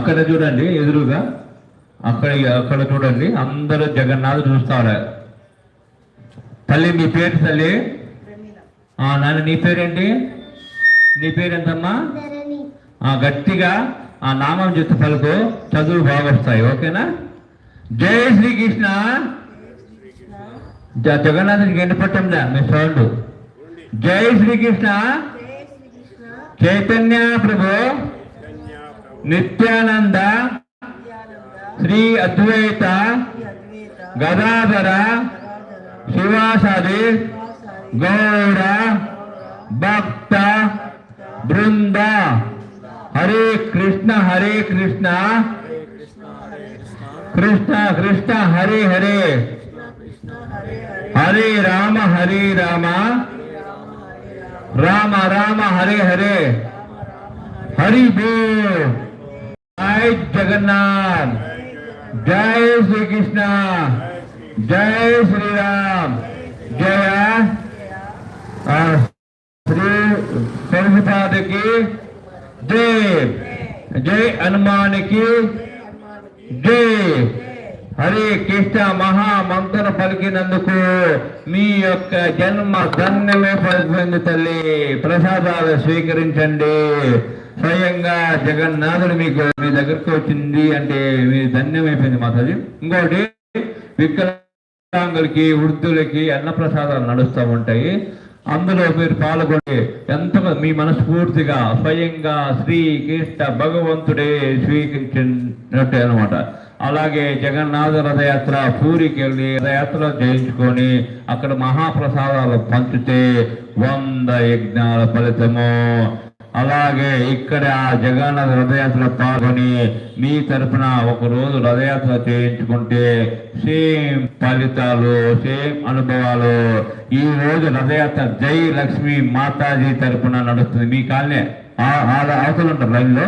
అక్కడ చూడండి ఎదురుగా అక్కడ అక్కడ చూడండి అందరూ జగన్నాథ్ చూస్తారు తల్లి మీ పేరు తల్లి? ఆ, నాన్న నీ పేరేంటి? నీ పేరెంతమ్మా ఆ, గట్టిగా ఆ నామం చెత్త పలుకు చదువులు బాగా వస్తాయి ఓకేనా? జై శ్రీకృష్ణ. జ- జగన్నాథునికి ఎండి పట్టందా మీ సౌండ్. జై శ్రీకృష్ణ. చైతన్య ప్రభు. నిత్యానంద శ్రీ అద్వైత గదాధర శివాసాది గౌడ భక్త బృంద హరే కృష్ణ హరే కృష్ణ కృష్ణ కృష్ణ హరే హరే హరే రామ హరే రామ రామ రామ హరే హరే హరి బోల్ జై జగన్నాథ్. జై శ్రీకృష్ణ. జై శ్రీరామ్. జయ శ్రీ ప్రభుపాదకి జై జై హనుమానికి. జై. హరే కృష్ణ మహామంత్ర పలికినందుకు మీ యొక్క జన్మ ధన్యమే పలికింది తల్లి. ప్రసాదాలు స్వీకరించండి. స్వయంగా జగన్నాథుడు మీకు మీ దగ్గరకు వచ్చింది అంటే మీ ధన్యమైపోయింది మాతాజీ. ఇంకోటి వికలాంగులకి వృద్ధులకి అన్న ప్రసాదాలు నడుస్తూ ఉంటాయి. అందులో మీరు పాల్గొని ఎంత మీ మనస్ఫూర్తిగా స్వయంగా శ్రీకృష్ణ భగవంతుడే స్వీకరించినట్టే అనమాట అలాగే జగన్నాథ రథయాత్ర పూరికి వెళ్ళి రథయాత్ర చేయించుకొని అక్కడ మహాప్రసాదాలు పంచితే వంద యజ్ఞాల ఫలితము. అలాగే ఇక్కడ ఆ జగన్నాథ రథయాత్ర పాల్గొని మీ తరపున ఒక రోజు రథయాత్ర చేయించుకుంటే సేమ్ ఫలితాలు సేమ్ అనుభవాలు. ఈ రోజు రథయాత్ర జై లక్ష్మి మాతాజీ తరపున నడుస్తుంది. మీ కాలనే అవతలు ఉంటారు లైన్లో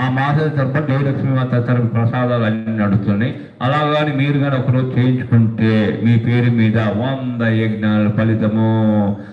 ఆ మాతాజీ తరపున జై లక్ష్మి మాత తరపు ప్రసాదాలు అన్ని నడుస్తున్నాయి. అలా కానీ మీరు కానీ ఒకరోజు చేయించుకుంటే మీ పేరు మీద వంద యజ్ఞాల ఫలితము.